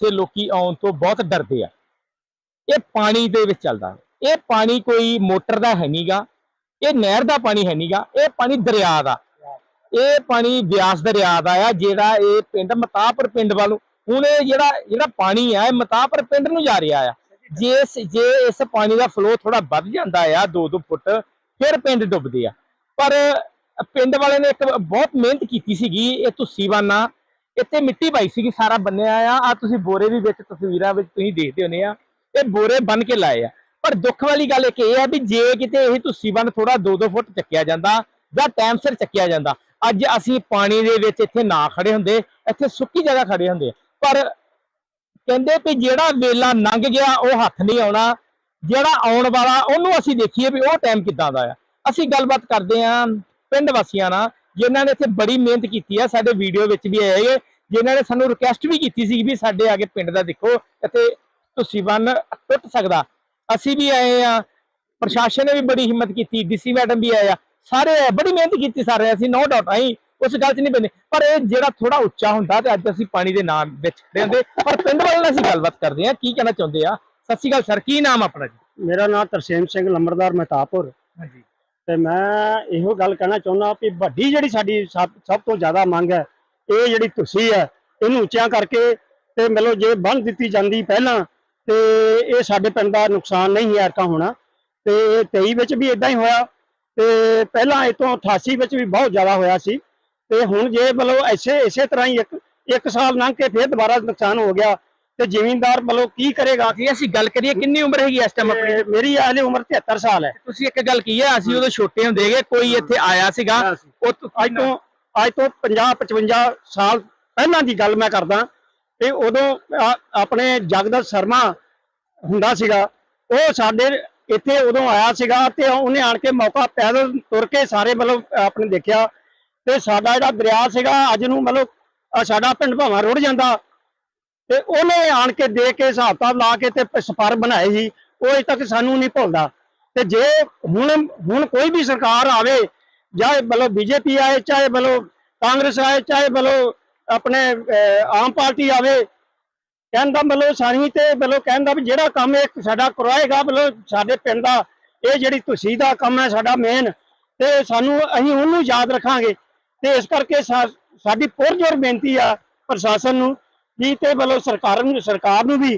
ਤੇ ਲੋਕੀ ਆਉਣ ਤੋਂ ਬਹੁਤ ਡਰਦੇ ਆ। ਇਹ ਪਾਣੀ ਦੇ ਵਿੱਚ ਚੱਲਦਾ। ਇਹ ਪਾਣੀ ਕੋਈ ਮੋਟਰ ਦਾ ਹੈ ਨਹੀਂਗਾ ਇਹ ਨਹਿਰ ਦਾ ਪਾਣੀ ਹੈ ਨਹੀਂਗਾ ਇਹ ਪਾਣੀ ਦਰਿਆ ਦਾ। ਇਹ ਪਾਣੀ ਬਿਆਸ ਦਰਿਆ ਦਾ ਆ, ਜਿਹੜਾ ਇਹ ਪਿੰਡ ਮਤਾਪੁਰ ਪਿੰਡ ਵੱਲ, ਹੁਣ ਇਹ ਜਿਹੜਾ ਜਿਹੜਾ ਪਾਣੀ ਆ, ਇਹ ਮਤਾਪੁਰ ਪਿੰਡ ਨੂੰ ਜਾ ਰਿਹਾ ਆ। ਜੇ ਜੇ ਇਸ ਪਾਣੀ ਦਾ ਫਲੋ ਥੋੜਾ ਵੱਧ ਜਾਂਦਾ ਆ 2-2 ਫੁੱਟ, ਫਿਰ ਪਿੰਡ ਡੁੱਬਦੇ ਆ। ਪਰ ਪਿੰਡ ਵਾਲੇ ਨੇ ਇੱਕ ਬਹੁਤ ਮਿਹਨਤ ਕੀਤੀ ਸੀਗੀ, ਇਹ ਤੁਸੀਂ ਬਾਨਾ ਇੱਥੇ ਮਿੱਟੀ ਪਾਈ ਸੀਗੀ, ਸਾਰਾ ਬੰਨਿਆ ਆ। ਆ ਤੁਸੀਂ ਬੋਰੇ ਵੀ ਵਿੱਚ, ਤਸਵੀਰਾਂ ਵਿੱਚ ਤੁਸੀਂ ਦੇਖਦੇ ਹੋਨੇ ਆ। ਇਹ ਬੋਰੇ ਬੰਨ ਕੇ ਲਾਏ ਆ। ਪਰ ਦੁੱਖ ਵਾਲੀ ਗੱਲ ਇੱਕ ਇਹ ਆ ਵੀ ਜੇ ਕਿਤੇ ਇਹ ਤੁਸੀਂ ਬੰਨ ਥੋੜਾ 2-2 ਫੁੱਟ ਚੱਕਿਆ ਜਾਂਦਾ ਜਾਂ ਟਾਈਮ ਸਿਰ ਚੱਕਿਆ ਜਾਂਦਾ, ਅੱਜ ਅਸੀਂ ਪਾਣੀ ਦੇ ਵਿੱਚ ਇੱਥੇ ਨਾ ਖੜੇ ਹੁੰਦੇ, ਇੱਥੇ ਸੁੱਕੀ ਜਗ੍ਹਾ ਖੜੇ ਹੁੰਦੇ। ਪਰ ਕਹਿੰਦੇ ਵੀ ਜਿਹੜਾ ਵੇਲਾ ਲੰਘ ਗਿਆ, ਉਹ ਹੱਥ ਨਹੀਂ ਆਉਣਾ। ਜਿਹੜਾ ਆਉਣ ਵਾਲਾ, ਉਹਨੂੰ ਅਸੀਂ ਦੇਖੀਏ ਵੀ ਉਹ ਟਾਈਮ ਕਿੱਦਾਂ ਦਾ ਆ। ਅਸੀਂ ਗੱਲਬਾਤ ਕਰਦੇ ਆਂ ਪਿੰਡ ਵਾਸੀਆਂ ਨਾਲ। ਜਿਨ੍ਹਾਂ ਨੇ ਇੱਥੇ ਬੜੀ ਮਿਹਨਤ ਕੀਤੀ ਆ ਸਾਡੇ ਵੀਡੀਓ ਵਿੱਚ ਵੀ ਆਏ ਹੈਗੇ, ਜਿਨ੍ਹਾਂ ਨੇ ਸਾਨੂੰ ਰਿਕੁਐਸਟ ਵੀ ਕੀਤੀ ਸੀ ਵੀ ਸਾਡੇ ਆਗੇ ਪਿੰਡ ਦਾ ਦੇਖੋ ਇੱਥੇ ਤੁਸੀਂ ਬੰਨ ਟੁੱਟ ਸਕਦਾ। ਅਸੀਂ ਵੀ ਆਏ ਆ ਪ੍ਰਸ਼ਾਸਨ ਨੇ ਵੀ ਬੜੀ ਹਿੰਮਤ ਕੀਤੀ ਡੀਸੀ ਮੈਡਮ ਵੀ ਆਏ ਆ ਸਾਰੇ ਬੜੀ ਮਿਹਨਤ ਕੀਤੀ ਸਾਰੇ ਅਸੀਂ ਨੋ ਡਾਊਟ ਆਈ ਉਸ ਗੱਲ 'ਚ ਨਹੀਂ ਬੰਦੇ ਪਰ ਇਹ ਜਿਹੜਾ ਥੋੜਾ ਉੱਚਾ ਹੁੰਦਾ ਤੇ ਅੱਜ ਅਸੀਂ ਪਾਣੀ ਦੇ ਨਾਮ ਵਿੱਚ ਖੜੇ ਹੁੰਦੇ। ਪਰ ਪਿੰਡ ਵਾਲਿਆਂ ਨਾਲ ਅਸੀਂ ਗੱਲਬਾਤ ਕਰਦੇ ਆ ਕੀ ਕਹਿਣਾ ਚਾਹੁੰਦੇ ਆ? ਸਤਿ ਸ਼੍ਰੀ ਅਕਾਲ ਸਰ ਕੀ ਨਾਮ ਆਪਣਾ ਜੀ? ਮੇਰਾ ਨਾਮ ਤਰਸੇਮ ਸਿੰਘ ਲੰਬੜਦਾਰ ਮਹਤਾਪੁਰ। ਹਾਂਜੀ। ਤੇ ਮੈਂ ਇਹੋ ਗੱਲ ਕਹਿਣਾ ਚਾਹੁੰਦਾ ਵੀ ਵੱਡੀ ਜਿਹੜੀ ਸਾਡੀ ਸਭ ਸਭ ਤੋਂ ਜ਼ਿਆਦਾ ਮੰਗ ਹੈ, ਇਹ ਜਿਹੜੀ ਤੁਸੀਂ ਹੈ, ਇਹਨੂੰ ਉੱਚਿਆਂ ਕਰਕੇ ਤੇ ਮਤਲਬ ਜੇ ਬੰਨ ਦਿੱਤੀ ਜਾਂਦੀ ਪਹਿਲਾਂ, ਤੇ ਇਹ ਸਾਡੇ ਪਿੰਡ ਦਾ ਨੁਕਸਾਨ ਨਹੀਂ ਹੈ ਐਰਕਾ ਹੋਣਾ। ਤੇ 23 ਵਿੱਚ ਵੀ ਇਦਾਂ ਹੀ ਹੋਇਆ, ਤੇ ਪਹਿਲਾਂ ਇਹ ਤੋਂ 88 ਵਿੱਚ ਵੀ ਬਹੁਤ ਜ਼ਿਆਦਾ ਹੋਇਆ ਸੀ। ਤੇ ਹੁਣ ਜੇ ਮਤਲਬ ਐਸੇ, ਇਸੇ ਤਰ੍ਹਾਂ ਹੀ ਇੱਕ ਇੱਕ ਸਾਲ ਲੰਘ ਕੇ ਫਿਰ ਦੁਬਾਰਾ ਨੁਕਸਾਨ ਹੋ ਗਿਆ ਤੇ ਜ਼ਿਮੀਂਦਾਰ ਮਤਲਬ ਕੀ ਕਰੇਗਾ ਜੇ ਅਸੀਂ ਗੱਲ ਕਰੀਏ ਕਿੰਨੀ ਉਮਰ ਹੈਗੀ ਇਸ ਟਾਈਮ ਆਪਣੀ? ਤੇ ਮੇਰੀ ਹਾਲੇ ਉਮਰ 73 ਸਾਲ ਹੈ। ਤੁਸੀਂ ਇੱਕ ਗੱਲ ਕੀ ਹੈ ਅਸੀਂ ਉਦੋਂ ਛੋਟੇ ਹੁੰਦੇਗੇ ਕੋਈ ਇੱਥੇ ਆਇਆ ਸੀਗਾ। ਉਹ ਅੱਜ ਤੋਂ ਅੱਜ ਤੋਂ 50 55 ਸਾਲ ਪਹਿਲਾਂ ਦੀ ਗੱਲ ਮੈਂ ਕਰਦਾ। ਤੇ ਉਦੋਂ ਆਪਣੇ ਜਗਦਰ ਸ਼ਰਮਾ ਹੁੰਦਾ ਸੀਗਾ ਉਹ ਸਾਡੇ ਇੱਥੇ ਉਦੋਂ ਆਇਆ ਸੀਗਾ ਤੇ ਉਹਨੇ ਆਣ ਕੇ ਮੌਕਾ ਪੈਦਲ ਤੁਰ ਕੇ ਸਾਰੇ ਮਤਲਬ ਆਪਣੇ ਦੇਖਿਆ। ਤੇ ਸਾਡਾ ਜਿਹੜਾ ਦਰਿਆ ਸੀਗਾ ਅੱਜ ਨੂੰ ਮਤਲਬ ਸਾਡਾ ਪਿੰਡ ਭਾਵਾਂ ਰੁੜ ਜਾਂਦਾ। ਤੇ ਉਹਨੇ ਆਣ ਕੇ ਦੇ ਕੇ ਹਿਸਾਬ ਕਿਤਾਬ ਲਾ ਕੇ ਤੇ ਸਪਰ ਬਣਾਏ ਸੀ, ਉਹ ਅਜੇ ਤੱਕ ਸਾਨੂੰ ਨਹੀਂ ਭੁੱਲਦਾ। ਤੇ ਜੇ ਹੁਣ ਹੁਣ ਕੋਈ ਵੀ ਸਰਕਾਰ ਆਵੇ, ਚਾਹੇ ਮਤਲਬ ਬੀਜੇਪੀ ਆਏ, ਚਾਹੇ ਮਤਲਬ ਕਾਂਗਰਸ ਆਏ, ਚਾਹੇ ਮਤਲਬ ਆਪਣੇ ਆਮ ਪਾਰਟੀ ਆਵੇ ਕਹਿੰਦਾ ਮਤਲਬ ਸਾਰੀ ਤੇ ਮਤਲਬ ਕਹਿੰਦਾ ਵੀ ਜਿਹੜਾ ਕੰਮ ਇਹ ਸਾਡਾ ਕਰਵਾਏਗਾ, ਮਤਲਬ ਸਾਡੇ ਪਿੰਡ ਦਾ, ਇਹ ਜਿਹੜੀ ਤੁਸੀਂ ਦਾ ਕੰਮ ਹੈ ਸਾਡਾ ਮੇਨ ਤੇ ਸਾਨੂੰ ਅਸੀਂ ਉਹਨੂੰ ਯਾਦ ਰੱਖਾਂਗੇ। ਤੇ ਇਸ ਕਰਕੇ ਸਾ- ਸਾਡੀ ਪੁਰਜੋਰ ਬੇਨਤੀ ਆ ਪ੍ਰਸ਼ਾਸਨ ਨੂੰ ਜੀ ਤੇ ਮਤਲਬ ਸਰਕਾਰ ਨੂੰ ਸਰਕਾਰ ਨੂੰ ਵੀ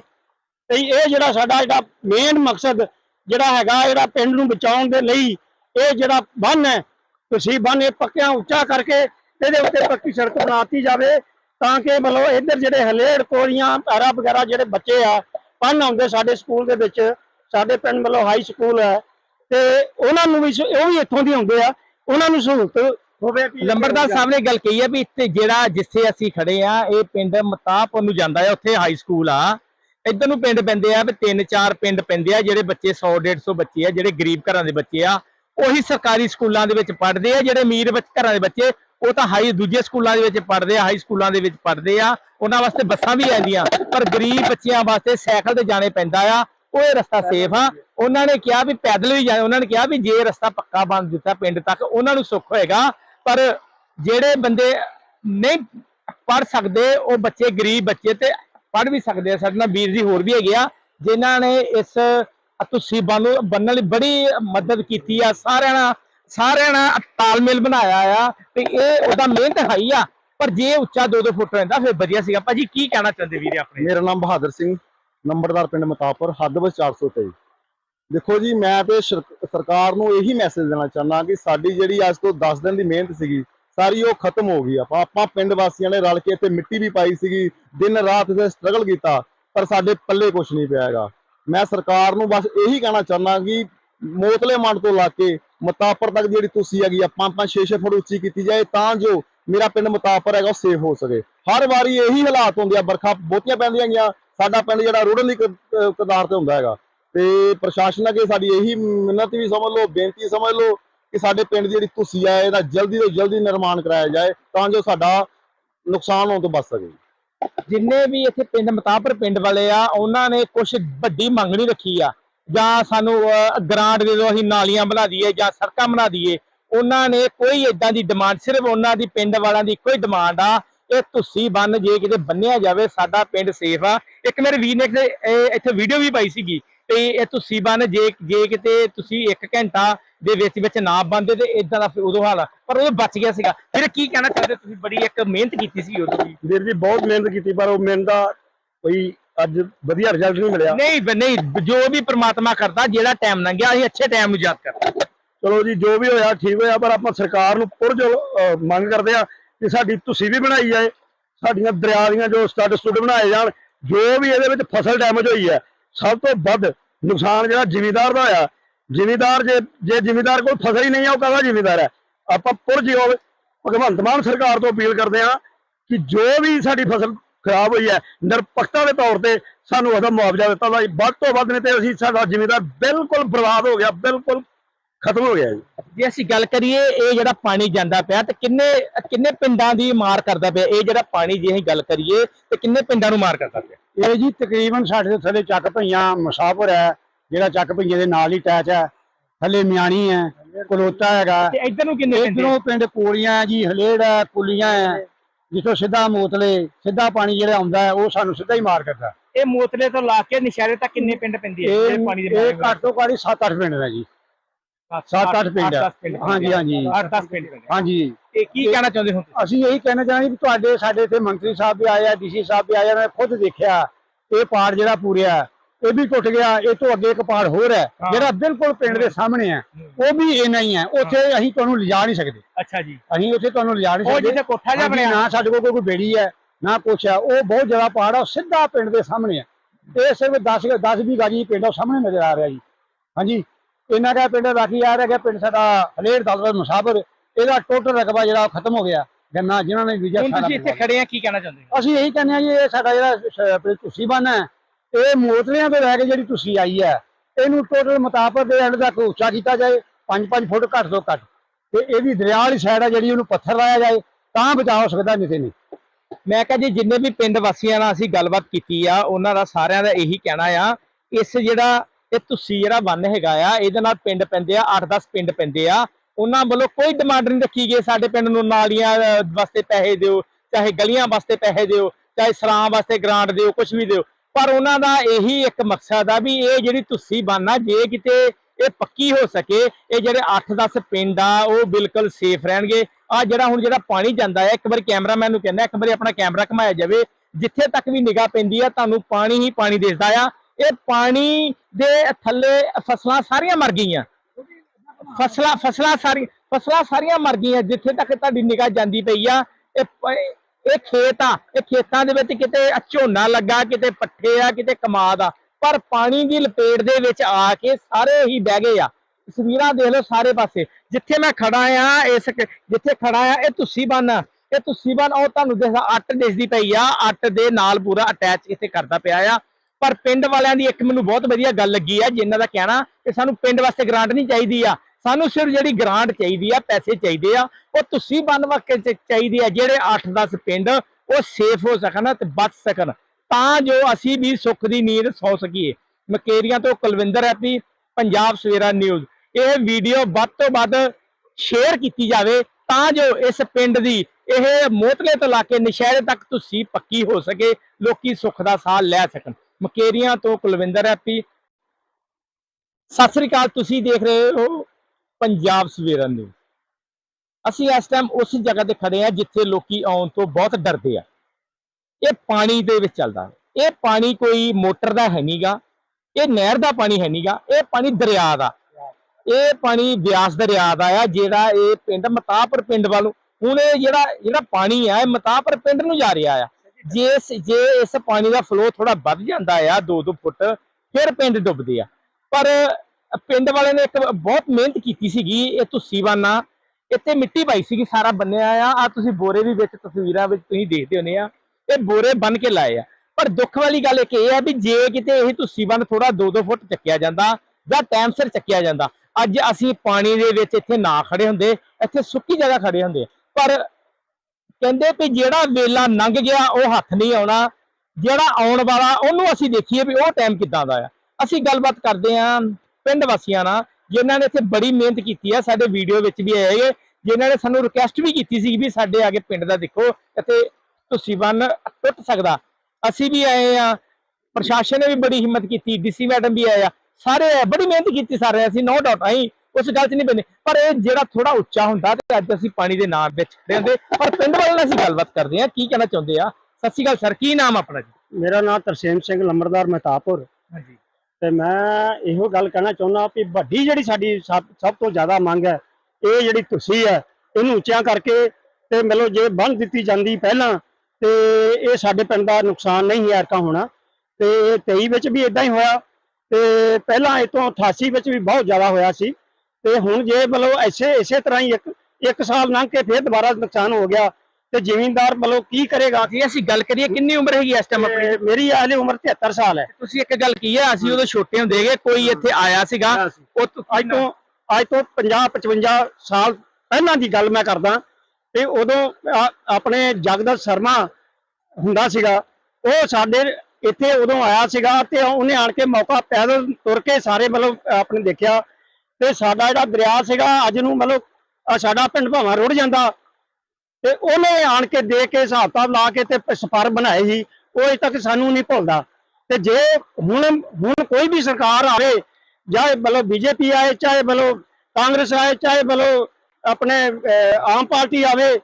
ਤੇ ਇਹ ਜਿਹੜਾ ਸਾਡਾ ਜਿਹੜਾ ਮੇਨ ਮਕਸਦ ਜਿਹੜਾ ਹੈਗਾ, ਜਿਹੜਾ ਪਿੰਡ ਨੂੰ ਬਚਾਉਣ ਦੇ ਲਈ ਇਹ ਜਿਹੜਾ ਬੰਨ ਹੈ, ਤੁਸੀਂ ਬੰਨ ਇਹ ਪੱਕਿਆਂ ਉੱਚਾ ਕਰਕੇ ਇਹਦੇ ਉੱਤੇ ਪੱਕੀ ਸੜਕ ਬਣਾਤੀ ਜਾਵੇ ਤਾਂ ਕਿ ਮਤਲਬ ਇੱਧਰ ਜਿਹੜੇ ਹਲੇੜ ਕੋਰੀਆਂ, ਪੈਰਾ ਵਗੈਰਾ ਜਿਹੜੇ ਬੱਚੇ ਆ ਪੜ੍ਹਨ ਆਉਂਦੇ ਸਾਡੇ ਸਕੂਲ ਦੇ ਵਿੱਚ, ਸਾਡੇ ਪਿੰਡ ਮਤਲਬ ਹਾਈ ਸਕੂਲ ਹੈ ਤੇ ਉਹਨਾਂ ਨੂੰ ਵੀ ਉਹ ਵੀ ਇੱਥੋਂ ਦੀ ਆਉਂਦੇ ਆ, ਉਹਨਾਂ ਨੂੰ ਸਹੂਲਤ ਲੰਬੜਦਾਰ ਸਾਹਿਬ ਨੇ ਗੱਲ ਕਹੀ ਹੈ ਵੀ ਇੱਥੇ ਜਿਹੜਾ ਜਿੱਥੇ ਅਸੀਂ ਖੜੇ ਆ ਇਹ ਪਿੰਡ ਮਤਾਪੁਰ ਨੂੰ ਜਾਂਦਾ ਹੈ ਉੱਥੇ ਹਾਈ ਸਕੂਲ ਆ। ਇੱਧਰ ਨੂੰ ਪਿੰਡ ਪੈਂਦੇ ਆ ਵੀ ਤਿੰਨ ਚਾਰ ਪਿੰਡ ਪੈਂਦੇ ਆ ਜਿਹੜੇ ਬੱਚੇ 100 150 ਬੱਚੇ ਆ ਜਿਹੜੇ ਗਰੀਬ ਘਰਾਂ ਦੇ ਬੱਚੇ ਆ ਉਹੀ ਸਰਕਾਰੀ ਸਕੂਲਾਂ ਦੇ ਵਿੱਚ ਪੜ੍ਹਦੇ ਆ ਜਿਹੜੇ ਅਮੀਰ ਘਰਾਂ ਦੇ ਬੱਚੇ ਉਹ ਤਾਂ ਹਾਈ ਦੂਜੇ ਸਕੂਲਾਂ ਦੇ ਵਿੱਚ ਪੜ੍ਹਦੇ ਆ ਹਾਈ ਸਕੂਲਾਂ ਦੇ ਵਿੱਚ ਪੜ੍ਹਦੇ ਆ ਉਹਨਾਂ ਵਾਸਤੇ ਬੱਸਾਂ ਵੀ ਆਉਂਦੀਆਂ ਪਰ ਗਰੀਬ ਬੱਚਿਆਂ ਵਾਸਤੇ ਸਾਈਕਲ ਤੇ ਜਾਣੇ ਪੈਂਦਾ ਆ ਉਹ ਇਹ ਰਸਤਾ ਸੇਫ ਆ। ਉਹਨਾਂ ਨੇ ਕਿਹਾ ਵੀ ਪੈਦਲ ਵੀ ਜਾਣੇ ਉਹਨਾਂ ਨੇ ਕਿਹਾ ਵੀ ਜੇ ਰਸਤਾ ਪੱਕਾ ਬਣ ਦਿੱਤਾ ਪਿੰਡ ਤੱਕ ਉਹਨਾਂ ਨੂੰ ਸੁੱਖ ਹੋਏਗਾ। ਪਰ ਜਿਹੜੇ ਬੰਦੇ ਨਹੀਂ ਪੜ ਸਕਦੇ, ਉਹ ਬੱਚੇ ਗਰੀਬ ਬੱਚੇ ਤੇ ਪੜ ਵੀ ਸਕਦੇ ਆ। ਸਾਡੇ ਨਾਲ ਵੀਰ ਜੀ ਹੋਰ ਵੀ ਹੈਗੇ ਆ, ਜਿਨ੍ਹਾਂ ਨੇ ਇਸ ਤੁਸੀਂ ਬਾਨੂੰ ਬੰਨਣ ਲਈ ਬੜੀ ਮਦਦ ਕੀਤੀ ਆ। ਸਾਰਿਆਂ ਨਾਲ ਸਾਰਿਆਂ ਨਾਲ ਤਾਲਮੇਲ ਬਣਾਇਆ ਆ ਤੇ ਇਹ ਉਹਦਾ ਮਿਹਨਤ ਹੈ ਆ। ਪਰ ਜੇ ਉੱਚਾ 2-2 ਫੁੱਟ ਰਹਿੰਦਾ, ਫਿਰ ਵਧੀਆ ਸੀਗਾ। ਭਾਜੀ, ਕੀ ਕਹਿਣਾ ਚਾਹੁੰਦੇ ਵੀਰੇ ਆਪਣੇ? ਮੇਰਾ ਨਾਮ ਬਹਾਦਰ ਸਿੰਘ, ਨੰਬਰਦਾਰ ਪਿੰਡ ਮਤਾਪੁਰ, ਹੱਦ ਹੱਦਬਸ 423 ਦੇਖੋ ਜੀ, ਮੈਂ ਤੇ ਸਰਕਾਰ ਨੂੰ ਇਹੀ ਮੈਸੇਜ ਦੇਣਾ ਚਾਹੁੰਦਾ ਕਿ ਸਾਡੀ ਜਿਹੜੀ ਅੱਜ ਤੋਂ 10 ਦਿਨ ਦੀ ਮਿਹਨਤ ਸੀਗੀ, ਸਾਰੀ ਉਹ ਖਤਮ ਹੋ ਗਈ। ਆਪਾਂ ਆਪਾਂ ਪਿੰਡ ਵਾਸੀਆਂ ਨੇ ਰਲ ਕੇ ਇੱਥੇ ਮਿੱਟੀ ਵੀ ਪਾਈ ਸੀਗੀ, ਦਿਨ ਰਾਤ ਤੇ ਸਟਰਗਲ ਕੀਤਾ, ਪਰ ਸਾਡੇ ਪੱਲੇ ਕੁਝ ਨਹੀਂ ਪਿਆ ਹੈਗਾ। ਮੈਂ ਸਰਕਾਰ ਨੂੰ ਬਸ ਇਹੀ ਕਹਿਣਾ ਚਾਹੁੰਦਾ ਕਿ ਮੋਤਲੇ ਮੰਡ ਤੋਂ ਲਾ ਕੇ ਮਤਾਪੁਰ ਤੱਕ ਜਿਹੜੀ ਤੁਸੀਂ ਹੈਗੀ ਆ 5-5 6-6 ਫੁੱਟ ਉੱਚੀ ਕੀਤੀ ਜਾਏ, ਤਾਂ ਜੋ ਮੇਰਾ ਪਿੰਡ ਮਤਾਪੁਰ ਹੈਗਾ, ਉਹ ਸੇਫ ਹੋ ਸਕੇ। ਹਰ ਵਾਰੀ ਇਹੀ ਹਾਲਾਤ ਹੁੰਦੇ ਆ ਬਰਖਾ ਬਹੁਤੀਆਂ ਪੈਂਦੀਆਂ ਗਈਆਂ, ਸਾਡਾ ਪਿੰਡ ਜਿਹੜਾ ਰੁੜਨ ਦੀ ਕ- ਕਦਾਰ ਤੇ ਹੁੰਦਾ ਹੈਗਾ। ਤੇ ਪ੍ਰਸ਼ਾਸਨ ਅੱਗੇ ਸਾਡੀ ਇਹੀ ਮਿਹਨਤ ਵੀ ਸਮਝ ਲਓ, ਬੇਨਤੀ ਸਮਝ ਲਓ ਕਿ ਸਾਡੇ ਪਿੰਡ ਦੀ ਜਿਹੜੀ ਤੁਸੀਂ ਆ, ਇਹਦਾ ਜਲਦੀ ਤੋਂ ਜਲਦੀ ਨਿਰਮਾਣ ਕਰਾਇਆ ਜਾਏ ਤਾਂ ਜੋ ਸਾਡਾ ਨੁਕਸਾਨ ਹੋਣ ਤੋਂ ਬਚ ਸਕੇ। ਜਿੰਨੇ ਵੀ ਇੱਥੇ ਪਿੰਡ ਮਤਾਪੁਰ ਪਿੰਡ ਵਾਲੇ ਆ, ਉਹਨਾਂ ਨੇ ਕੁਝ ਵੱਡੀ ਮੰਗ ਨਹੀਂ ਰੱਖੀ ਆ। ਜਾਂ ਸਾਨੂੰ ਗ੍ਰਾਂਟ ਦੇ ਦਿਓ, ਅਸੀਂ ਨਾਲੀਆਂ ਬਣਾ ਦਈਏ ਜਾਂ ਸੜਕਾਂ ਬਣਾ ਦਈਏ, ਉਹਨਾਂ ਨੇ ਕੋਈ ਇਦਾਂ ਦੀ ਡਿਮਾਂਡ ਸਿਰਫ ਉਹਨਾਂ ਦੀ ਪਿੰਡ ਵਾਲਿਆਂ ਦੀ ਕੋਈ ਡਿਮਾਂਡ ਆ ਇਹ ਤੁਸੀਂ ਬੰਨ ਜੇ ਕਿਤੇ ਬੰਨਿਆ ਜਾਵੇ ਸਾਡਾ ਪਿੰਡ ਸੇਫ ਆ। ਇੱਕ ਮੇਰੇ ਵੀਰ ਨੇ ਇੱਥੇ ਵੀਡੀਓ ਵੀ ਪਾਈ ਸੀਗੀ ਤੇ ਇਹ ਤੁਸੀਂ ਬੰਨ ਜੇ ਜੇ ਕਿਤੇ ਤੁਸੀਂ 1 ਘੰਟਾ ਦੇ ਵਿੱਚ ਵਿੱਚ ਨਾ ਬੰਦੇ ਤੇ ਇਦਾਂ ਦਾ ਉਦੋਂ ਹਾਲ। ਪਰ ਉਹ ਬਚ ਗਿਆ ਸੀਗਾ। ਫਿਰ ਕੀ ਕਹਿਣਾ ਚਾਹੁੰਦੇ ਤੁਸੀਂ ਬੜੀ ਇੱਕ ਮਿਹਨਤ ਕੀਤੀ ਸੀ ਉਦੋਂ ਵੀ ਵੀਰ ਜੀ ਬਹੁਤ ਮਿਹਨਤ ਕੀਤੀ ਪਰ ਉਹ ਮਿਹਨਤ ਦਾ ਕੋਈ ਅੱਜ ਵਧੀਆ ਰਿਜ਼ਲਟ ਨਹੀਂ ਮਿਲਿਆ। ਨਹੀਂ ਨਹੀਂ ਜੋ ਵੀ ਪ੍ਰਮਾਤਮਾ ਕਰਦਾ ਜਿਹੜਾ ਟਾਈਮ ਲੰਘਿਆ ਅਸੀਂ ਅੱਛੇ ਟਾਈਮ ਨੂੰ ਯਾਦ ਕਰਦੇ ਚਲੋ ਜੀ ਜੋ ਵੀ ਹੋਇਆ ਠੀਕ ਹੋਇਆ ਪਰ ਆਪਾਂ ਸਰਕਾਰ ਨੂੰ ਪੁਰਜੋ ਮੰਗ ਕਰਦੇ ਆ ਕਿ ਸਾਡੀ ਤੁਸੀਂ ਵੀ ਬਣਾਈ ਜਾਏ, ਸਾਡੀਆਂ ਦਰਿਆ ਦੀਆਂ ਜੋ ਸਟੱਡ ਸਟੁੱਡ ਬਣਾਏ ਜਾਣ, ਜੋ ਵੀ ਇਹਦੇ ਵਿੱਚ ਫਸਲ ਡੈਮੇਜ ਹੋਈ ਹੈ, ਸਭ ਤੋਂ ਵੱਧ ਨੁਕਸਾਨ ਜਿਹੜਾ ਜ਼ਿਮੀਦਾਰ ਦਾ ਹੋਇਆ। ਜ਼ਿਮੀਦਾਰ ਜੇ ਜੇ ਜ਼ਿਮੀਦਾਰ ਕੋਲ ਫਸਲ ਹੀ ਨਹੀਂ ਆ ਉਹ ਕਹਦਾ ਜ਼ਿਮੀਦਾਰ ਹੈ? ਆਪਾਂ ਪੁਰਜੋ ਭਗਵੰਤ ਮਾਨ ਸਰਕਾਰ ਤੋਂ ਅਪੀਲ ਕਰਦੇ ਹਾਂ ਕਿ ਜੋ ਵੀ ਸਾਡੀ ਫਸਲ ਖਰਾਬ ਹੋਈ ਹੈ, ਨਿਰਪੱਖਤਾ ਦੇ ਤੌਰ ਤੇ ਸਾਨੂੰ ਉਹਦਾ ਮੁਆਵਜ਼ਾ ਦਿੱਤਾ ਜਾਏ। ਵੱਧ ਤੋਂ ਵੱਧ ਨਹੀਂ ਤੇ ਅਸੀਂ ਸਾਡਾ ਜ਼ਿਮੀਦਾਰ ਬਿਲਕੁਲ ਬਰਬਾਦ ਹੋ ਗਿਆ, ਬਿਲਕੁਲ ਖਤਮ ਹੋ ਗਿਆ ਜੀ। ਜੇ ਅਸੀਂ ਗੱਲ ਕਰੀਏ ਇਹ ਜਿਹੜਾ ਪਾਣੀ ਜਾਂਦਾ ਪਿਆ ਤੇ ਕਿੰਨੇ ਕਿੰਨੇ ਪਿੰਡਾਂ ਦੀ ਮਾਰ ਕਰਦਾ ਪਿਆ? ਇਹ ਜਿਹੜਾ ਪਾਣੀ ਜੇ ਅਸੀਂ ਗੱਲ ਕਰੀਏ ਤੇ ਕਿੰਨੇ ਪਿੰਡਾਂ ਨੂੰ ਮਾਰ ਕਰਦਾ ਪਿਆ? ਇਹ ਜੀ ਤਕਰੀਬਨ ਸਾਡੇ ਦੇ ਥੱਲੇ ਚੱਕ ਭਈਆਂ ਮੁਸਾਫਰ ਹੈ ਜਿਹੜਾ ਚੱਕ ਭਈਏ ਦੇ ਨਾਲ ਹੀ ਅਟੈਚ ਹੈ। ਥੱਲੇ ਮਿਆਣੀ ਹੈ ਕਲੋਤਾ ਹੈਗਾ। ਤੇ ਇੱਧਰ ਨੂੰ ਕਿੰਨੇ ਪਿੰਡ ਇਧਰੋਂ ਪਿੰਡ ਕੋਲੀਆਂ ਹੈ ਜੀ ਹਲੇੜ ਹੈ ਕੁਲੀਆਂ ਹੈ। ਜਿੱਥੋਂ ਸਿੱਧਾ ਮੋਤਲੇ ਸਿੱਧਾ ਪਾਣੀ ਜਿਹੜਾ ਆਉਂਦਾ ਹੈ ਉਹ ਸਾਨੂੰ ਸਿੱਧਾ ਹੀ ਮਾਰ ਕਰਦਾ। ਇਹ ਮੋਤਲੇ ਤੋਂ ਲਾ ਕੇ ਨਿਸ਼ਾਰੇ ਤੱਕ ਕਿੰਨੇ ਪਿੰਡ ਪੈਂਦੀ ਹੈ ਇਹ ਪਾਣੀ ਦੇ ਇਹ ਘੱਟ ਤੋਂ ਘੱਟ 7-8 ਪਿੰਡ ਦਾ ਜੀ। ਸੱਤ ਅੱਠ ਪਿੰਡ। ਹਾਂਜੀ, ਹਾਂਜੀ। 8-10 ਪਿੰਡ। ਹਾਂਜੀ। ਤੇ ਕੀ ਕਹਿਣਾ ਚਾਹੁੰਦੇ ਹੋ? ਅਸੀਂ ਇਹੀ ਕਹਿਣਾ ਚਾਹਾਂਗੇ ਵੀ ਤੁਹਾਡੇ ਸਾਡੇ ਇੱਥੇ ਮੰਤਰੀ ਸਾਹਿਬ ਵੀ ਆਏ ਆ ਡੀਸੀ ਸਾਹਿਬ ਵੀ ਆਏ ਆ ਮੈਂ ਖੁਦ ਦੇਖਿਆ। ਇਹ ਪਾੜ ਜਿਹੜਾ ਪੂਰਿਆ ਇਹ ਵੀ ਟੁੱਟ ਗਿਆ ਇਹ ਤੋਂ ਅੱਗੇ ਇੱਕ ਪਾੜ ਹੋਰ ਹੈ। ਜਿਹੜਾ ਬਿਲਕੁਲ ਪਿੰਡ ਦੇ ਸਾਹਮਣੇ ਹੈ। ਉਹ ਵੀ ਇੰਨਾ ਹੀ ਹੈ। ਉੱਥੇ ਅਸੀਂ ਤੁਹਾਨੂੰ ਲਿਜਾ ਨਹੀਂ ਸਕਦੇ। ਅੱਛਾ ਜੀ। ਅਸੀਂ ਉੱਥੇ ਤੁਹਾਨੂੰ ਲਿਜਾ ਨਹੀਂ ਉਹ ਸਕਦੇ। ਜਿੱਥੇ ਕੋਠਾ ਜਿਹਾ ਬਣਿਆ। ਨਾ ਸਾਡੇ ਕੋਲ ਕੋਈ ਬੇੜੀ ਹੈ ਨਾ ਕੁਛ ਹੈ। ਉਹ ਬਹੁਤ ਜ਼ਿਆਦਾ ਪਹਾੜ ਆ ਉਹ ਸਿੱਧਾ ਪਿੰਡ ਦੇ ਸਾਹਮਣੇ ਹੈ। ਇਹ ਸਿਰਫ 10 10 ਵੀ ਗਾਜੀ ਪਿੰਡ ਆ ਉਹ ਸਾਹਮਣੇ ਨਜ਼ਰ ਆ ਰਿਹਾ ਜੀ। ਹਾਂਜੀ। ਇਹਨਾਂ ਦਾ ਪਿੰਡ ਬਾਕੀ ਆ ਰਿਹਾ ਪਿੰਡ ਸਾਡਾ ਹਲੇਰ ਦਲਦਰ ਮੁਸਾਫਰ ਇਹਦਾ ਟੋਟਲ ਰਕਬਾ ਜਿਹੜਾ ਖਤਮ ਹੋ ਗਿਆ। ਗੰਨਾ ਜਿਨ੍ਹਾਂ ਨੇ ਵੀਜ਼ਾ ਸਾਰਾ ਤੁਸੀਂ ਇੱਥੇ ਖੜੇ ਆ ਕੀ ਕਹਿਣਾ ਚਾਹੁੰਦੇ ਹੋ? ਅਸੀਂ ਇਹੀ ਕਹਿੰਦੇ ਆ ਜੀ ਇਹ ਸਾਡਾ ਜਿਹੜਾ ਤੁਸੀਂ ਹੈ। ਇਹ ਮੋਤਲਿਆਂ ਤੋਂ ਲੈ ਕੇ ਜਿਹੜੀ ਤੁਸੀਂ ਆਈ ਹੈ ਇਹਨੂੰ ਟੋਟਲ ਮੁਤਾਬਕ ਦੇ ਐਂਡ ਤੱਕ ਉੱਚਾ ਕੀਤਾ ਜਾਏ 5-5 ਫੁੱਟ ਘੱਟ ਤੋਂ ਘੱਟ। ਤੇ ਇਹਦੀ ਦਰਿਆ ਵਾਲੀ ਸਾਈਡ ਹੈ ਜਿਹੜੀ ਉਹਨੂੰ ਪੱਥਰ ਲਾਇਆ ਜਾਏ ਤਾਂ ਬਚਾਅ ਹੋ ਸਕਦਾ ਨਹੀਂ ਤੇ ਨਹੀਂ। ਮੈਂ ਕਿਹਾ ਜੀ ਜਿੰਨੇ ਵੀ ਪਿੰਡ ਵਾਸੀਆਂ ਨਾਲ ਅਸੀਂ ਗੱਲਬਾਤ ਕੀਤੀ ਆ ਉਹਨਾਂ ਦਾ ਸਾਰਿਆਂ ਦਾ ਇਹੀ ਕਹਿਣਾ ਆ ਇਸ ਜਿਹੜਾ ਇਹ ਤੁਸੀਂ ਜਿਹੜਾ ਬੰਨ ਹੈਗਾ ਆ, ਇਹਦੇ ਨਾਲ ਪਿੰਡ ਪੈਂਦੇ ਆ 8-10 ਪਿੰਡ ਪੈਂਦੇ ਆ। ਉਹਨਾਂ ਵੱਲੋਂ ਕੋਈ ਡਿਮਾਂਡ ਨਹੀਂ ਰੱਖੀ ਗਈ ਸਾਡੇ ਪਿੰਡ ਨੂੰ ਨਾਲੀਆਂ ਵਾਸਤੇ ਪੈਸੇ ਦਿਓ, ਚਾਹੇ ਗਲੀਆਂ ਵਾਸਤੇ ਪੈਸੇ ਦਿਓ, ਚਾਹੇ ਸਰਾਂ ਵਾਸਤੇ ਗ੍ਰਾਂਟ ਦਿਓ ਕੁਝ ਵੀ ਦਿਓ। ਪਰ ਉਹਨਾਂ ਦਾ ਇਹੀ ਇੱਕ ਮਕਸਦ ਆ ਵੀ ਇਹ ਜਿਹੜੀ ਤੁਸੀਂ ਬੰਨ ਆ, ਜੇ ਕਿਤੇ ਇਹ ਪੱਕੀ ਹੋ ਸਕੇ, ਇਹ ਜਿਹੜੇ 8-10 ਪਿੰਡ ਆ, ਉਹ ਬਿਲਕੁਲ ਸੇਫ ਰਹਿਣਗੇ। ਆ ਜਿਹੜਾ ਹੁਣ ਜਿਹੜਾ ਪਾਣੀ ਜਾਂਦਾ ਹੈ ਇੱਕ ਵਾਰੀ ਕੈਮਰਾਮੈਨ ਨੂੰ ਕਹਿੰਦਾ, ਇੱਕ ਵਾਰੀ ਆਪਣਾ ਕੈਮਰਾ ਘਮਾਇਆ ਜਾਵੇ, ਜਿੱਥੇ ਤੱਕ ਵੀ ਨਿਗਾਹ ਪੈਂਦੀ ਆ, ਤੁਹਾਨੂੰ ਪਾਣੀ ਹੀ ਪਾਣੀ ਦਿਸਦਾ ਆ। ਇਹ ਪਾਣੀ ਦੇ ਥੱਲੇ ਫਸਲਾਂ ਸਾਰੀਆਂ ਮਰ ਗਈਆਂ। ਫਸਲਾਂ ਫਸਲਾਂ ਸਾਰੀ, ਫਸਲਾਂ ਸਾਰੀਆਂ ਮਰ ਗਈਆਂ। ਜਿੱਥੇ ਤੱਕ ਤੁਹਾਡੀ ਨਿਗਾਹ ਜਾਂਦੀ ਪਈ ਆ, ਇਹ ਇਹ ਖੇਤ ਆ। ਇਹ ਖੇਤਾਂ ਦੇ ਵਿੱਚ ਕਿਤੇ ਝੋਨਾ ਲੱਗਾ, ਕਿਤੇ ਪੱਠੇ ਆ, ਕਿਤੇ ਕਮਾਦ ਆ। ਪਰ ਪਾਣੀ ਦੀ ਲਪੇਟ ਦੇ ਵਿੱਚ ਆ ਕੇ ਸਾਰੇ ਹੀ ਬਹਿ ਗਏ ਆ। ਤਸਵੀਰਾਂ ਦੇਖ ਲਓ ਸਾਰੇ ਪਾਸੇ। ਜਿੱਥੇ ਮੈਂ ਖੜਾ ਆ, ਇਸ ਜਿੱਥੇ ਖੜਾ ਆ, ਇਹ ਤੁਸੀਂ ਬੰਨ। ਇਹ ਤੁਸੀਂ ਬੰਨ, ਉਹ ਤੁਹਾਨੂੰ ਦੇਖਦਾ ਅੱਟ ਦਿਸਦੀ ਪਈ ਆ, ਅੱਟ ਦੇ ਨਾਲ ਪੂਰਾ ਅਟੈਚ ਇੱਥੇ ਕਰਦਾ ਪਿਆ ਆ। ਪਰ ਪਿੰਡ ਵਾਲਿਆਂ ਦੀ ਇੱਕ ਮੈਨੂੰ ਬਹੁਤ ਵਧੀਆ ਗੱਲ ਲੱਗੀ ਆ, ਜਿਨ੍ਹਾਂ ਦਾ ਕਹਿਣਾ ਕਿ ਸਾਨੂੰ ਪਿੰਡ ਵਾਸਤੇ ਗ੍ਰਾਂਟ ਨਹੀਂ ਚਾਹੀਦੀ ਆ। ਸਾਨੂੰ ਸਿਰਫ ਜਿਹੜੀ ਗ੍ਰਾਂਟ ਚਾਹੀਦੀ ਆ, ਪੈਸੇ ਚਾਹੀਦੇ ਆ, ਉਹ ਤੁਸੀਂ ਬੰਨ ਵਾਕੇ ਚ ਚਾਹੀਦੀ ਆ, ਜਿਹੜੇ 8-10 ਪਿੰਡ, ਉਹ ਸੇਫ ਹੋ ਸਕਣ ਤੇ ਬਚ ਸਕਣ। ਤਾਂ ਜੋ ਅਸੀਂ ਵੀ ਸੁੱਖ ਦੀ ਨੀਂਦ ਸੌ ਸਕੀਏ। ਮਕੇਰੀਆਂ ਤੋਂ ਕੁਲਵਿੰਦਰ ਹੈਪੀ ਪੰਜਾਬ ਸਵੇਰਾ ਨਿਊਜ਼। ਇਹ ਵੀਡੀਓ ਵੱਧ ਤੋਂ ਵੱਧ ਸ਼ੇਅਰ ਕੀਤੀ ਜਾਵੇ, ਤਾਂ ਜੋ ਇਸ ਪਿੰਡ ਦੀ ਇਹ ਮੋਤਲੇ ਤੋਂ ਲਾ ਕੇ ਨਸ਼ਹਿਰੇ ਤੱਕ ਤੁਸੀਂ ਪੱਕੀ ਹੋ ਸਕੇ, ਲੋਕੀ ਸੁੱਖ ਦਾ ਸਾਹ ਲੈ ਸਕਣ। ਮਕੇਰੀਆਂ ਤੋਂ ਕੁਲਵਿੰਦਰ ਐਪੀ ਸਤਿ ਸ੍ਰੀ ਅਕਾਲ, ਤੁਸੀਂ ਦੇਖ ਰਹੇ ਹੋ ਪੰਜਾਬ ਸਵੇਰਾ ਨਿਊਜ਼ ਅਸੀਂ ਇਸ ਟਾਈਮ ਉਸ ਜਗ੍ਹਾ ਤੇ ਖੜੇ ਆ ਜਿੱਥੇ ਲੋਕੀ ਆਉਣ ਤੋਂ ਬਹੁਤ ਡਰਦੇ ਆ। ਇਹ ਪਾਣੀ ਦੇ ਵਿੱਚ ਚੱਲਦਾ। ਇਹ ਪਾਣੀ ਕੋਈ ਮੋਟਰ ਦਾ ਹੈ ਨਹੀਂਗਾ ਇਹ ਨਹਿਰ ਦਾ ਪਾਣੀ ਹੈ ਨਹੀਂਗਾ ਇਹ ਪਾਣੀ ਦਰਿਆ ਦਾ। ਇਹ ਪਾਣੀ ਬਿਆਸ ਦਰਿਆ ਦਾ ਆ, ਜਿਹੜਾ ਇਹ ਪਿੰਡ ਮਤਾਪੁਰ ਪਿੰਡ ਵੱਲ ਹੁਣ ਇਹ ਜਿਹੜਾ ਜਿਹੜਾ ਪਾਣੀ ਆ, ਇਹ ਮਤਾਪੁਰ ਪਿੰਡ ਨੂੰ ਜਾ ਰਿਹਾ ਆ। ਜੇ ਇਸ ਜੇ ਇਸ ਪਾਣੀ ਦਾ ਫਲੋ ਥੋੜਾ ਵੱਧ ਜਾਂਦਾ ਆ 2-2 ਫੁੱਟ, ਫਿਰ ਪਿੰਡ ਡੁੱਬਦੇ ਆ। ਪਰ ਪਿੰਡ ਵਾਲੇ ਨੇ ਇੱਕ ਬਹੁਤ ਮਿਹਨਤ ਕੀਤੀ ਸੀਗੀ, ਇਹ ਤੁਸੀਂ ਬਾਨਾ ਇੱਥੇ ਮਿੱਟੀ ਪਾਈ ਸੀਗੀ, ਸਾਰਾ ਬੰਨਿਆ ਆ। ਆ ਤੁਸੀਂ ਬੋਰੇ ਵੀ ਵਿੱਚ, ਤਸਵੀਰਾਂ ਵਿੱਚ ਤੁਸੀਂ ਦੇਖਦੇ ਹੋਨੇ ਆ। ਇਹ ਬੋਰੇ ਬੰਨ ਕੇ ਲਾਏ ਆ। ਪਰ ਦੁੱਖ ਵਾਲੀ ਗੱਲ ਇੱਕ ਇਹ ਆ ਵੀ ਜੇ ਕਿਤੇ ਇਹ ਤੁਸੀਂ ਬੰਨ ਥੋੜਾ 2-2 ਫੁੱਟ ਚੱਕਿਆ ਜਾਂਦਾ, ਜਾਂ ਟਾਈਮ ਸਿਰ ਚੱਕਿਆ ਜਾਂਦਾ, ਅੱਜ ਅਸੀਂ ਪਾਣੀ ਦੇ ਵਿੱਚ ਇੱਥੇ ਨਾ ਖੜੇ ਹੁੰਦੇ, ਇੱਥੇ ਸੁੱਕੀ ਜਗ੍ਹਾ ਖੜੇ ਹੁੰਦੇ। ਪਰ ਕਹਿੰਦੇ ਵੀ ਜਿਹੜਾ ਵੇਲਾ ਲੰਘ ਗਿਆ ਉਹ ਹੱਥ ਨਹੀਂ ਆਉਣਾ। ਜਿਹੜਾ ਆਉਣ ਵਾਲਾ ਉਹਨੂੰ ਅਸੀਂ ਦੇਖੀਏ ਵੀ ਉਹ ਟਾਈਮ ਕਿੱਦਾਂ ਦਾ ਆ। ਅਸੀਂ ਗੱਲਬਾਤ ਕਰਦੇ ਆਂ ਪਿੰਡ ਵਾਸੀਆਂ ਨਾਲ ਜਿਨ੍ਹਾਂ ਨੇ ਇੱਥੇ ਬੜੀ ਮਿਹਨਤ ਕੀਤੀ ਆ। ਸਾਡੇ ਵੀਡੀਓ ਵਿੱਚ ਵੀ ਆਏ ਜਿਨ੍ਹਾਂ ਨੇ ਸਾਨੂੰ ਰਿਕੁਐਸਟ ਵੀ ਕੀਤੀ ਸੀ ਵੀ ਸਾਡੇ ਆ ਕੇ ਪਿੰਡ ਦਾ ਦੇਖੋ ਇੱਥੇ ਤੁਸੀਂ ਬੰਨ ਟੁੱਟ ਸਕਦਾ। ਅਸੀਂ ਵੀ ਆਏ ਆ ਪ੍ਰਸ਼ਾਸਨ ਨੇ ਵੀ ਬੜੀ ਹਿੰਮਤ ਕੀਤੀ ਡੀਸੀ ਮੈਡਮ ਵੀ ਆਏ ਆ। ਸਾਰੇ ਆਏ, ਬੜੀ ਮਿਹਨਤ ਕੀਤੀ ਸਾਰੇ ਅਸੀਂ ਨੋ ਡਾਊਟ ਅਸੀਂ ਉਸ ਗੱਲ 'ਚ ਨਹੀਂ ਬੰਦੇ ਪਰ ਇਹ ਜਿਹੜਾ ਥੋੜਾ ਉੱਚਾ ਹੁੰਦਾ ਤੇ ਅੱਜ ਅਸੀਂ ਪਾਣੀ ਦੇ ਨਾਂ ਵਿੱਚ ਖੜੇ ਹੁੰਦੇ। ਪਰ ਪਿੰਡ ਵਾਲਿਆਂ ਨਾਲ ਅਸੀਂ ਗੱਲਬਾਤ ਕਰਦੇ ਆ ਕੀ ਕਹਿਣਾ ਚਾਹੁੰਦੇ ਆ? ਸਤਿ ਸ਼੍ਰੀ ਅਕਾਲ ਸਰ ਕੀ ਨਾਮ ਆਪਣਾ ਜੀ? ਮੇਰਾ ਨਾਮ ਤਰਸੇਮ ਸਿੰਘ ਲੰਬੜਦਾਰ ਮਹਤਾਪੁਰ। ਹਾਂਜੀ। ਤੇ ਮੈਂ ਇਹੋ ਗੱਲ ਕਹਿਣਾ ਚਾਹੁੰਦਾ ਕਿ ਵੱਡੀ ਜਿਹੜੀ ਸਾਡੀ ਸਭ ਤੋਂ ਜ਼ਿਆਦਾ ਮੰਗ ਹੈ ਇਹ ਜਿਹੜੀ ਤੁਸੀਂ ਹੈ ਇਹਨੂੰ ਉੱਚਿਆਂ ਕਰਕੇ ਤੇ ਮਤਲਬ ਜੇ ਬੰਨ ਦਿੱਤੀ ਜਾਂਦੀ ਪਹਿਲਾਂ ਤੇ ਇਹ ਸਾਡੇ ਪਿੰਡ ਦਾ ਨੁਕਸਾਨ ਨਹੀਂ ਹੈ ਐਰਕਾ ਹੋਣਾ। ਤੇ 23 ਵਿੱਚ ਵੀ ਇਦਾਂ ਹੀ ਹੋਇਆ। ਤੇ ਪਹਿਲਾਂ ਇਹ ਤੋਂ 88 ਵਿੱਚ ਵੀ ਬਹੁਤ ਜ਼ਿਆਦਾ ਹੋਇਆ ਸੀ। ਤੇ ਹੁਣ ਜੇ ਮਤਲਬ ਐਸੇ ਇਸੇ ਤਰ੍ਹਾਂ ਹੀ ਇੱਕ ਇੱਕ ਸਾਲ ਲੰਘ ਕੇ ਫਿਰ ਦੁਬਾਰਾ ਨੁਕਸਾਨ ਹੋ ਗਿਆ ਤੇ ਜ਼ਿਮੀਂਦਾਰ ਮਤਲਬ ਕੀ ਕਰੇਗਾ ਜੇ ਅਸੀਂ ਗੱਲ ਕਰੀਏ ਕਿੰਨੀ ਉਮਰ ਹੈਗੀ ਇਸ ਟਾਈਮ ਆਪਣੀ? ਮੇਰੀ ਹਾਲੇ ਉਮਰ 73 ਸਾਲ ਹੈ। ਤੁਸੀਂ ਇੱਕ ਗੱਲ ਕੀ ਹੈ ਅਸੀਂ ਉਦੋਂ ਛੋਟੇ ਹੁੰਦੇ ਹੈਗੇ ਕੋਈ ਇੱਥੇ ਆਇਆ ਸੀਗਾ ਉਹ ਅੱਜ ਤੋਂ ਅੱਜ ਤੋਂ 50 55 ਸਾਲ ਪਹਿਲਾਂ ਦੀ ਗੱਲ ਮੈਂ ਕਰਦਾ ਤੇ ਉਦੋਂ ਆਪਣੇ ਜਗਦਰ ਸ਼ਰਮਾ ਹੁੰਦਾ ਸੀਗਾ ਉਹ ਸਾਡੇ ਇੱਥੇ ਉਦੋਂ ਆਇਆ ਸੀਗਾ ਤੇ ਉਹਨੇ ਆਣ ਕੇ ਮੌਕਾ ਪੈਦਲ ਤੁਰ ਕੇ ਸਾਰੇ ਮਤਲਬ ਆਪਣੇ ਦੇਖਿਆ ਤੇ ਸਾਡਾ ਜਿਹੜਾ ਦਰਿਆ ਸੀਗਾ, ਅੱਜ ਨੂੰ ਮਤਲਬ ਸਾਡਾ ਪਿੰਡ ਭਾਵਾਂ ਰੁੜ ਜਾਂਦਾ। ਤੇ ਉਹਨੇ ਆਣ ਕੇ ਦੇ ਕੇ ਹਿਸਾਬ ਕਿਤਾਬ ਲਾ ਕੇ ਤੇ ਸਪਰ ਬਣਾਏ ਸੀ, ਉਹ ਅਜੇ ਤੱਕ ਸਾਨੂੰ ਨਹੀਂ ਭੁੱਲਦਾ। ਤੇ ਜੇ ਹੁਣ ਹੁਣ ਕੋਈ ਵੀ ਸਰਕਾਰ ਆਵੇ ਚਾਹੇ ਮਤਲਬ ਬੀਜੇਪੀ ਆਏ, ਚਾਹੇ ਮਤਲਬ ਕਾਂਗਰਸ ਆਏ, ਚਾਹੇ ਮਤਲਬ ਆਪਣੇ ਆਮ ਪਾਰਟੀ ਆਵੇ,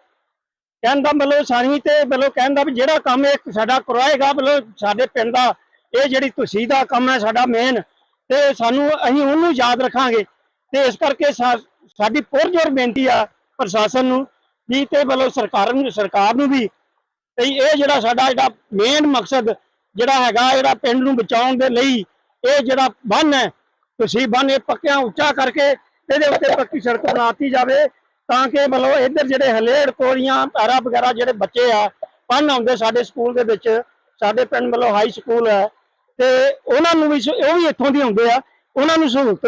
ਕਹਿੰਦਾ ਮਤਲਬ ਸਾਰੀ ਤੇ ਮਤਲਬ ਕਹਿੰਦਾ ਵੀ ਜਿਹੜਾ ਕੰਮ ਇਹ ਸਾਡਾ ਕਰਵਾਏਗਾ, ਮਤਲਬ ਸਾਡੇ ਪਿੰਡ ਦਾ, ਇਹ ਜਿਹੜੀ ਤੁਸੀਂ ਦਾ ਕੰਮ ਹੈ ਸਾਡਾ ਮੇਨ ਤੇ ਸਾਨੂੰ ਅਸੀਂ ਉਹਨੂੰ ਯਾਦ ਰੱਖਾਂਗੇ। ਤੇ ਇਸ ਕਰਕੇ ਸਾ- ਸਾਡੀ ਪੁਰਜੋਰ ਬੇਨਤੀ ਆ ਪ੍ਰਸ਼ਾਸਨ ਨੂੰ ਵੀ ਤੇ ਮਤਲਬ ਸਰਕਾਰ ਨੂੰ ਸਰਕਾਰ ਨੂੰ ਵੀ ਤੇ ਇਹ ਜਿਹੜਾ ਸਾਡਾ ਜਿਹੜਾ ਮੇਨ ਮਕਸਦ ਜਿਹੜਾ ਹੈਗਾ, ਜਿਹੜਾ ਪਿੰਡ ਨੂੰ ਬਚਾਉਣ ਦੇ ਲਈ ਇਹ ਜਿਹੜਾ ਬੰਨ ਹੈ, ਤੁਸੀਂ ਬੰਨ ਇਹ ਪੱਕਿਆਂ ਉੱਚਾ ਕਰਕੇ ਇਹਦੇ ਉੱਤੇ ਪੱਕੀ ਸੜਕ ਬਣਾਤੀ ਜਾਵੇ ਤਾਂ ਕਿ ਮਤਲਬ ਇੱਧਰ ਜਿਹੜੇ ਹਲੇੜ ਕੋਰੀਆਂ, ਪੈਰਾ ਵਗੈਰਾ ਜਿਹੜੇ ਬੱਚੇ ਆ ਪੜ੍ਹਨ ਆਉਂਦੇ ਸਾਡੇ ਸਕੂਲ ਦੇ ਵਿੱਚ, ਸਾਡੇ ਪਿੰਡ ਮਤਲਬ ਹਾਈ ਸਕੂਲ ਹੈ ਤੇ ਉਹਨਾਂ ਨੂੰ ਵੀ ਉਹ ਵੀ ਇੱਥੋਂ ਦੀ ਆਉਂਦੇ ਆ, ਉਹਨਾਂ ਨੂੰ ਸਹੂਲਤ